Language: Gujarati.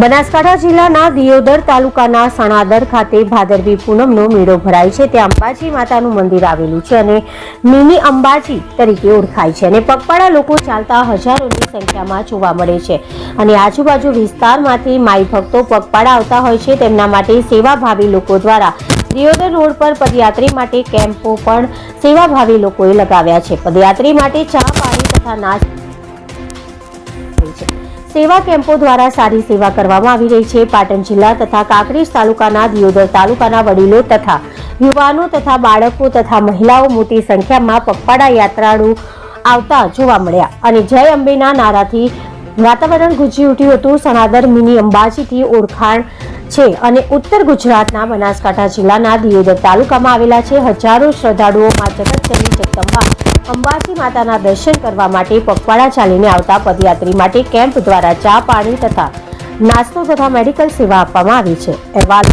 બનાસકાંઠા જિલ્લાના દિયોદર તાલુકાના સણાદર ખાતે ભાદરવી પૂનમનો મેળો ભરાય છે. ત્યાં અંબાજી માતાનું મંદિર આવેલું છે અને મિની અંબાજી તરીકે ઓળખાય છે અને પગપાળા લોકો ચાલતા હજારોની સંખ્યામાં જોવા મળે છે. અને આજુબાજુ વિસ્તારમાંથી માઈ ભક્તો પગપાળા આવતા હોય છે. તેમના માટે સેવાભાવી લોકો દ્વારા દિયોદર રોડ પર પદયાત્રી માટે કેમ્પો પણ સેવાભાવી લોકોએ લગાવ્યા છે. પદયાત્રી માટે ચા, પાણી તથા નાસ્તા. સેવા કેમ્પો દ્વારા સારી સેવા કરવામાં આવી રહી છે. પાટણ જિલ્લા તથા કાંકરેજ તાલુકાના દિયોદર તાલુકાના વડીલો તથા યુવાનો તથા બાળકો તથા મહિલાઓ મોટી સંખ્યામાં પગપાળા યાત્રાળુ આવતા જોવા મળ્યા અને જય અંબેના નારાથી વાતાવરણ ગુંજી ઉઠ્યું હતું. સણાદર મિની અંબાજીથી ઓળખાણ છે અને ઉત્તર ગુજરાતના બનાસકાંઠા જિલ્લાના દિયોદર તાલુકામાં આવેલા છે. હજારો શ્રદ્ધાળુઓ માં જગતજનની જગદંબા માતાના દર્શન કરવા માટે પગપાળા ચાલીને આવતા પદયાત્રી માટે કેમ્પ દ્વારા ચા પાણી તથા નાસ્તો તથા મેડિકલ સેવા આપવામાં આવી છે. અહેવાલ